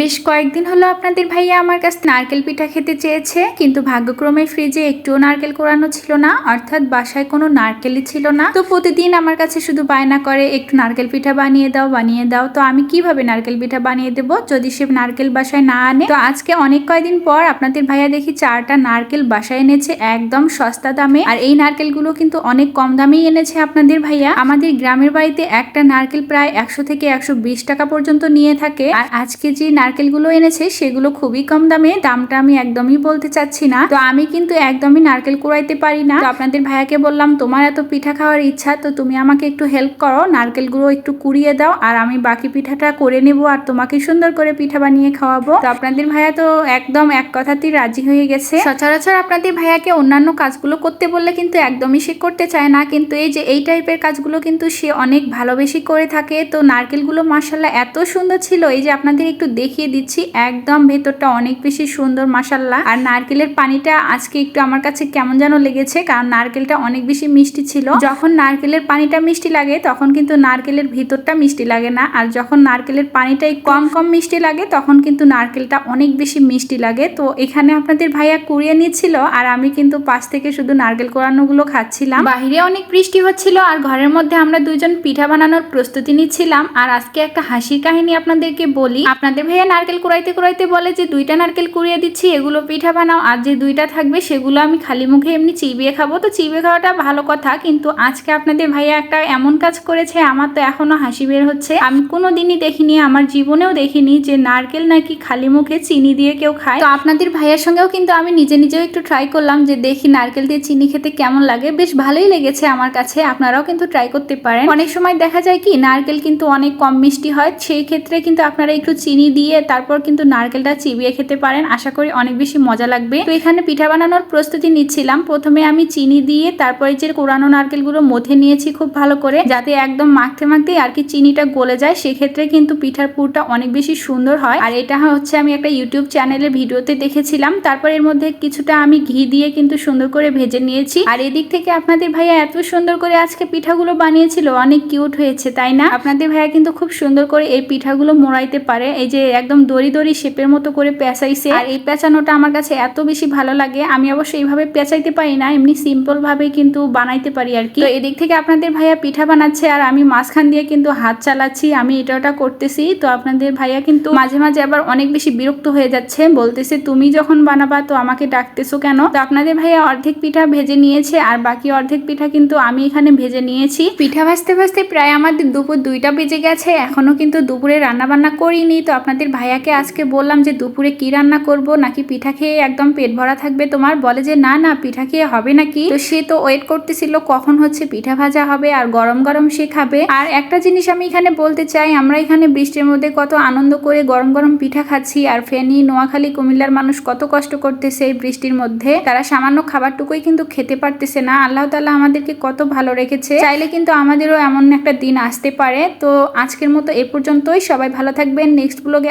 বেশ কয়েকদিন হলো আপনাদের ভাইয়া আমার কাছে নারকেল পিঠা খেতে চেয়েছে, কিন্তু ভাগ্যক্রমে ফ্রিজে একটুও নারকেল কোরানো ছিল না, অর্থাৎ বাসায় কোনো নারকেলই ছিল না। তো প্রতিদিন আমার কাছে শুধু বায়না করে, একটু নারকেল পিঠা বানিয়ে দাও বানিয়ে দাও, তো আমি কীভাবে নারকেল পিঠা বানিয়ে দেবো? যদি সে নারকেল বাসায় না আনে, তো আজকে অনেক কয়দিন পর আপনাদের ভাইয়া দেখি চারটা নারকেল বাসায় এনেছে একদম সস্তা দামে, আর এই নারকেলগুলো কিন্তু অনেক কম দামেই এনেছে আপনাদের ভাইয়া। আমাদের গ্রামের বাড়িতে একটা নারকেল প্রায় একশো থেকে একশো বিশ টাকা পর্যন্ত নিয়ে থাকে, আর আজকে যে নারকেলগুলো এনেছে, সেগুলো খুবই কম দামে, দামটা আমি একদমই বলতে চাচ্ছি না। তো আমি কিন্তু একদমই নারকেল কুড়াইতে পারি না। তো আপনাদের ভাইয়াকে বললাম, তোমার এত পিঠা খাওয়ার ইচ্ছা, তো তুমি আমাকে একটু হেল্প করো। নারকেলগুলো একটু কুড়িয়ে দাও, আর আমি বাকি পিঠাটা করে নেব, আর তোমাকে সুন্দর করে পিঠা বানিয়ে খাওয়াবো। তো আপনাদের ভাইয়া তো একদম এক কথাতেই রাজি হয়ে গেছে। সচরাচর আপনাদের ভাইয়াকে অন্যান্য কাজগুলো করতে বললে কিন্তু একদমই সে করতে চায় না। কিন্তু এই যে এই টাইপের কাজগুলো কিন্তু সে অনেক ভালোবেসে করে থাকে। তো নারকেলগুলো মাসাল্লাহ এত সুন্দর ছিল। এই যে আপনাদের একটু দেখিয়ে দিচ্ছি, একদম ভেতরটা অনেক বেশি সুন্দর মাসাল্লাহ আর নারকেলের পানিটা আজকে একটু আমার কাছে কেমন যেন লেগেছে, কারণ নারকেলটা অনেক বেশি মিষ্টি ছিল। যখন নারকেলের পানিটা মিষ্টি লাগে, তখন কিন্তু নারকেলের ভিতরটা মিষ্টি লাগে না। আর যখন নারকেলের পানিটাই কম কম মিষ্টি লাগে, তখন কিন্তু নারকেলটা অনেক বেশি মিষ্টি লাগে। তো এখানে আপনাদের ভাইয়া কুড়িয়ে নিচ্ছিল, আর আমি কিন্তু পাশ থেকে শুধু নারকেল কোরানোগুলো খাচ্ছিলাম। বাহিরে অনেক বৃষ্টি হচ্ছিল, আর ঘরের মধ্যে আমরা দুজন পিঠা বানানোর প্রস্তুতি নিচ্ছিলাম। আর আজকে একটা হাসির কাহিনী আপনাদেরকে বলি। আপনাদের ভাইয়া নারকেল কুড়াইতে কুড়াইতে বলে যে, দুইটা নারকেল কুড়িয়ে দিচ্ছি, এগুলো পিঠা বানাও, আর যে দুইটা থাকবে সেগুলো আমি খালি মুখে এমনি চিবিয়ে খাব। তো চিবিয়ে খাওয়াটা ভালো কথা, কিন্তু আজকে আপনাদের ভাইয়া একটা এমন কাজ করেছে, আমার তো এখনও হাসি বের হচ্ছে। আমি কোনো দিনই দেখিনি, আমার জীবনেও দেখিনি যে নারকেল নাকি খালি মুখে চিনি দিয়ে কেউ খায়। তো আপনাদের ভাইয়ের সঙ্গেও কিন্তু আমি নিজে নিজেও একটু ট্রাই করলাম যে, দেখি নারকেল দিয়ে চিনি খেতে কেমন লাগে। বেশ ভালোই লেগেছে আমার কাছে, আপনারাও কিন্তু ট্রাই করতে পারেন। অনেক সময় দেখা যায় কি, নারকেল কিন্তু অনেক কম মিষ্টি হয়, সেই ক্ষেত্রে কিন্তু আপনারা একটু চিনি দিয়ে তারপর কিন্তু নারকেলটা চিবিয়ে খেতে পারেন। আশা করি অনেক বেশি মজা লাগবে। তো এখানে পিঠা বানানোর প্রস্তুতি নিচ্ছিলাম। প্রথমে আমি চিনি দিয়ে তারপরে যে কোরানো নারকেলগুলো মধ্যে নিয়েছি খুব ভালো করে, যাতে একদম মাখতে মাখতে আর কি চিনিটা গলে যায়, সেক্ষেত্রে কিন্তু পিঠার পুরটা অনেক বেশি সুন্দর হয়। আর এটা হচ্ছে আমি একটা ইউটিউব চ্যানেলের ভিডিওতে দেখেছিলাম। তারপর এর মধ্যে কিছুটা আমি ঘি দিয়ে কিন্তু সুন্দর করে ভেজে নিয়েছি। আর এদিক থেকে আপনাদের ভাইয়া এত সুন্দর করে আজকে পিঠাগুলো বানিয়েছিল, অনেক কিউট হয়েছে, তাই না? আপনাদের ভাইয়া কিন্তু খুব সুন্দর করে এই পিঠাগুলো মোড়াইতে পারে। এই যে একদম দড়ি দড়ি শেপের মতো করে পেঁচাইছে। আর এই পেঁচানোটা আমার কাছে এত বেশি ভালো লাগে, আমি অবশ্য এইভাবে পেঁচাইতে পারি না, এমনি সিম্পল ভাবে কিন্তু বানাইতে পারি আর কি। তো এদিক থেকে আপনাদের ভাইয়া পিঠা বানাচ্ছে আর আমি মাঝখান দিয়ে কিন্তু হাত চালাচ্ছি, আমি এটা ওটা করতেছি। তো আপনাদের ভাইয়া কিন্তু মাঝে মাঝে আবার অনেক বেশি বিরক্ত হয়ে যাচ্ছে, বলতেছে, তুমি যখন বানাবা তো আমাকে ডাকতেছো কেন? তো আপনাদের ভাইয়া অর্ধেক পিঠা ভেজে নিয়েছে আর বাকি অর্ধেক পিঠা কিন্তু আমি এখানে ভেজে নিয়েছি। পিঠা ভাজতে ভাজতে প্রায় আমাদের দুপুর দুইটা বেজে গেছে, এখনও কিন্তু দুপুরে রান্না বান্না করিনি। তো আপনাদের ভাইয়াকে আজকে বললাম যে দুপুরে কি রান্না করব, নাকি পিঠা খেয়ে একদম পেট ভরা থাকবে তোমার? বলে যে, না না, পিঠা খেয়ে হবে নাকি? তো সে তো ওয়েট করতেছিল, কখন হচ্ছে পিঠা ভাজা হবে আর গরম গরম সে খাবে। আর একটা জিনিস আমি এখানে বলতে চাই, আমরা এখানে বৃষ্টির মধ্যে কত আনন্দ করে গরম গরম পিঠা খাচ্ছি, আর ফেনী, নোয়াখালী, কুমিল্লার মানুষ কত কষ্ট করতেছে এই বৃষ্টির মধ্যে। তারা সামান্য খাবারটুকুই কিন্তু খেতে পারতেছে না। আল্লাহ তালা আমাদেরকে কত ভালো রেখেছে। চাইলে কিন্তু আমাদেরও এমন একটা দিন আসতে পারে। তো আজকের মতো এ পর্যন্তই। সবাই ভালো থাকবেন। নেক্সট ব্লগে